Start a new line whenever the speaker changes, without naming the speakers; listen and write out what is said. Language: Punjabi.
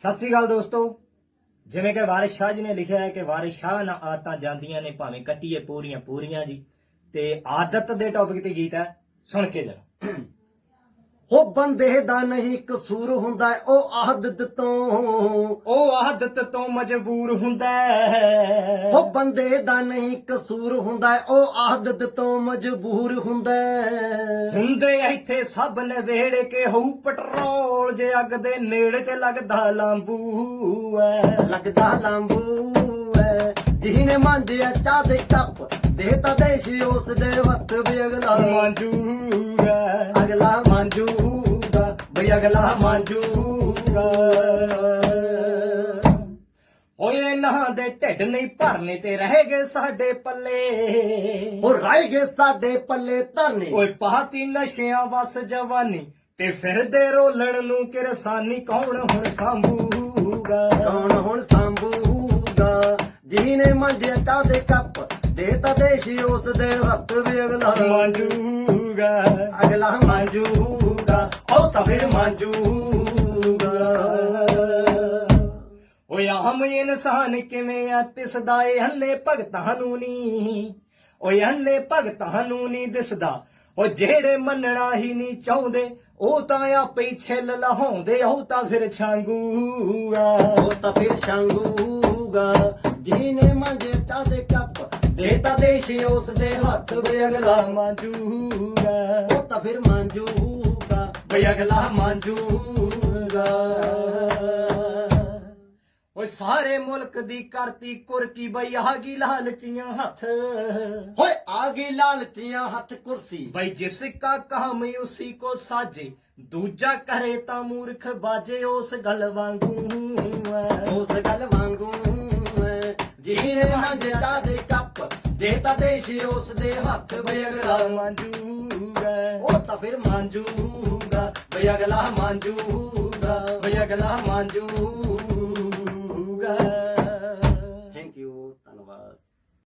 ਸਤਿ ਸ੍ਰੀ ਅਕਾਲ ਦੋਸਤੋ। ਜਿਵੇਂ ਕਿ ਵਾਰਿਸ ਸ਼ਾਹ ਜੀ ਨੇ ਲਿਖਿਆ ਹੈ ਕਿ ਵਾਰਿਸ ਸ਼ਾਹ ਨਾ ਆਦਤਾਂ ਜਾਂਦੀਆਂ ਨੇ, ਭਾਵੇਂ ਕੱਟੀਏ ਪੂਰੀਆਂ ਪੂਰੀਆਂ ਜੀ। ਤੇ ਆਦਤ ਦੇ ਟੌਪਿਕ ਤੇ ਗੀਤ ਹੈ, ਸੁਣ ਕੇ ਜਰਾ
ਹੋ ਬੰਦੇ ਦਾ ਨਹੀਂ ਕਸੂਰ ਹੁੰਦਾ ਉਹ ਆਦਤ ਤੋਂ
ਉਹ ਆਦਤ ਤੋਂ ਮਜਬੂਰ ਹੁੰਦਾ ਹੈ
ਹੋ ਬੰਦੇ ਦਾ ਨਹੀਂ ਕਸੂਰ ਹੁੰਦਾ ਉਹ ਆਦਤ ਤੋਂ ਮਜਬੂਰ ਹੁੰਦਾ
ਹੁੰਦੇ ਇੱਥੇ ਸਭ ਨਵੇੜੇ ਕੇ ਹੋਊ ਪੈਟਰੋਲ ਜੇ ਅੱਗ ਦੇ ਨੇੜੇ ਤੇ ਲੱਗਦਾ ਲਾਂਬੂ ਐ
ਲੱਗਦਾ ਲਾਂਬੂ ਐ ਜਿਹਨੇ ਮੰਜਿਆ ਚਾਹ ਦੇ ਕੱਪ ਦੇਤਾ ਦੇਸ਼ੀ ਉਸ ਦੇ ਹੱਥ ਵੀ ਅਗਲਾ
ਮਾਂਜੂਗਾ
ਅਗਲਾ ਮੰਜੂਗਾ ਬਈ ਅਗਲਾ ਮੰਜੂਗਾ
ਓਏ ਨਾ ਦੇ ਢਿੱਡ ਨਹੀਂ ਭਰਨੇ ਤੇ ਰਹਿ ਗਏ ਸਾਡੇ ਪੱਲੇ।
ਉਹ ਰਹਿ ਗਏ ਸਾਡੇ ਪੱਲੇ ਧਰਨੇ।
ਓਏ ਪਾਤੀ ਨਸ਼ਿਆਂ ਵਸ ਜਵਾਨੀ ਤੇ ਫਿਰਦੇ ਰੋਲਣ ਨੂੰ ਕਿਰਸਾਨੀ ਕੌਣ ਹੁਣ ਸੰਭੂਗਾ?
ਕੌਣ ਹੁਣ ਸੰਭੂਗਾ? ਜਿਹਨੇ ਮੰਜਿਆ ਚਾਹ ਦੇ ਕੱਪ ਦੇਤਾ ਦੇਸ਼ੀ ਉਸ ਦੇ ਹੱਥ ਵੀ ਅਗਲਾ
ਮਾਂਜੂਗਾ
ਅਗਲਾ ਮੰਜੂਗਾ, ਉਹ ਤਾਂ ਫਿਰ ਮੰਜੂਗਾ।
ਓਏ ਆਮ ਇਨਸਾਨ ਕਿਵੇਂ ਆ, ਤਿਸਦਾ ਏ ਹੱਲੇ ਭਗਤਾਂ ਨੂੰ ਨੀ। ਓਏ ਹੱਲੇ ਭਗਤਾਂ ਨੂੰ ਨੀ ਦਿਸਦਾ। ਉਹ ਜਿਹੜੇ ਮੰਨਣਾ ਹੀ ਨਹੀਂ ਚਾਹੁੰਦੇ, ਉਹ ਤਾਂ ਆਪੇ ਹੀ ਛਿੱਲ ਲਹਾਉਂਦੇ ਉਹ ਤਾਂ ਫਿਰ ਛਾਂਗੂਗਾ।
ਉਹ ਤਾਂ ਫਿਰ ਸ਼ੰਗੂਗਾ ਜਿਹਨੇ ਮੰਜੇ ਚਾਹ ਦੇ ਕੱਪ ਦੇਤਾ ਦੇਸ਼ੀ ਉਸ ਦੇ ਹੱਥ ਵੀ ਅਗਲਾ
ਮਾਂਜੂਗਾ।
ਉਹ ਤਾਂ ਫਿਰ ਮੰਜੂਗਾ, ਬਈ ਅਗਲਾ ਮੰਜੂਗਾ।
ਓਏ ਸਾਰੇ ਮੁਲਕ ਦੀ ਕਰਤੀ ਕੁਰਕੀ ਬਈ ਆ ਗਈ ਲਾਲਚੀਆਂ ਹੱਥ।
ਹੋਏ ਆ ਗਈ ਲਾਲਚੀਆਂ ਹੱਥ ਕੁਰਸੀ।
ਬਈ ਜਿਸ ਕਾ ਕਾਮ ਉਸੀ ਕੋ ਸਾਜੇ, ਦੂਜਾ ਕਰੇ ਤਾਂ ਮੂਰਖ ਬਾਜੇ ਉਸ ਗੱਲ ਵਾਂਗੂ।
ਉਸ ਗੱਲ ਵਾਂਗੂ ਜਿਹਨੇ ਮੰਜੇ ਚਾਹ ਦੇ ਕੱਪ ਦੇਤਾ ਦੇਸ਼ੀ ਉਸ ਦੇ ਹੱਥ ਵੀ ਅਗਲਾ
ਮਾਂਜੂਗਾ।
ਉਹ ਤਾਂ ਫਿਰ ਮੰਜੂਗਾ ਬਈ ਅਗਲਾ ਮੰਜੂਗਾ ਬਈ ਅਗਲਾ ਮੰਜੂਗਾ।